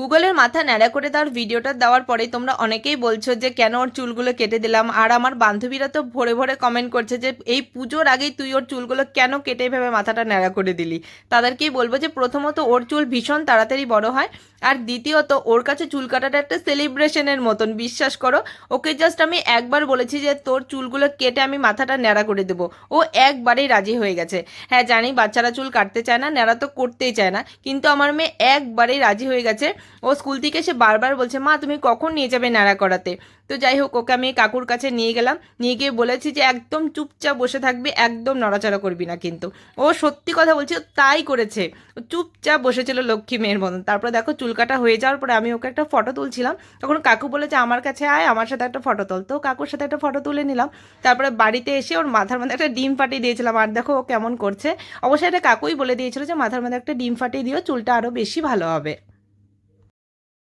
গুগলের মাথা ন্যাড়া করে তার ভিডিওটা দেওয়ার পরে তোমরা অনেকেই বলছো যে, কেন ওর চুলগুলো কেটে দিলাম? আর আমার বান্ধবীরা তো ভরে ভরে কমেন্ট করছে যে, এই পুজোর আগেই তুই ওর চুলগুলো কেন কেটে ভেবে মাথাটা ন্যাড়া করে দিলি? তাদেরকেই বলব যে, প্রথমত ওর চুল ভীষণ তাড়াতাড়ি বড় হয়। আর দ্বিতীয়ত, ওর কাছে চুল কাটাটা একটা সেলিব্রেশনের মতন, বিশ্বাস করো। ওকে জাস্ট আমি একবার বলেছি যে, তোর চুলগুলো কেটে আমি মাথাটা ন্যাড়া করে দেবো। ও একবারেই রাজি হয়ে গেছে। হ্যাঁ জানি বাচ্চারা চুল কাটতে চায় না, ন্যাড়া তো করতেই চায় না, কিন্তু আমার মেয়ে একবারেই রাজি হয়ে গেছে। ও স্কুল থেকে এসে বারবার বলছে, মা, তুমি কখন নিয়ে যাবে ন্যাড়া করাতে? তো যাই হোক, ওকে আমি কাকুর কাছে নিয়ে গেলাম। নিয়ে গিয়ে বলেছি যে, একদম চুপচাপ বসে থাকবি, একদম নড়াচড়া করবি না কিন্তু। ও সত্যি কথা বলছি, তাই করেছে। চুপচাপ বসেছিল লক্ষ্মী মেয়ের মতন। তারপরে দেখো চুল কাটা হয়ে যাওয়ার পরে আমি ওকে একটা ফটো তুলছিলাম। তখন কাকু বলেছে আমার কাছে আয়, আমার সাথে একটা ফটো তোল। তো কাকুর সাথে একটা ফটো তুলে নিলাম। তারপরে বাড়িতে এসে ওর মাথার মধ্যে একটা ডিম ফাটিয়ে দিয়েছিলাম। আর দেখো ও কেমন করছে। অবশ্যই এটা কাকুই বলে দিয়েছিল যে, মাথার মধ্যে একটা ডিম ফাটিয়ে দিও, চুলটা আরও বেশি ভালো হবে।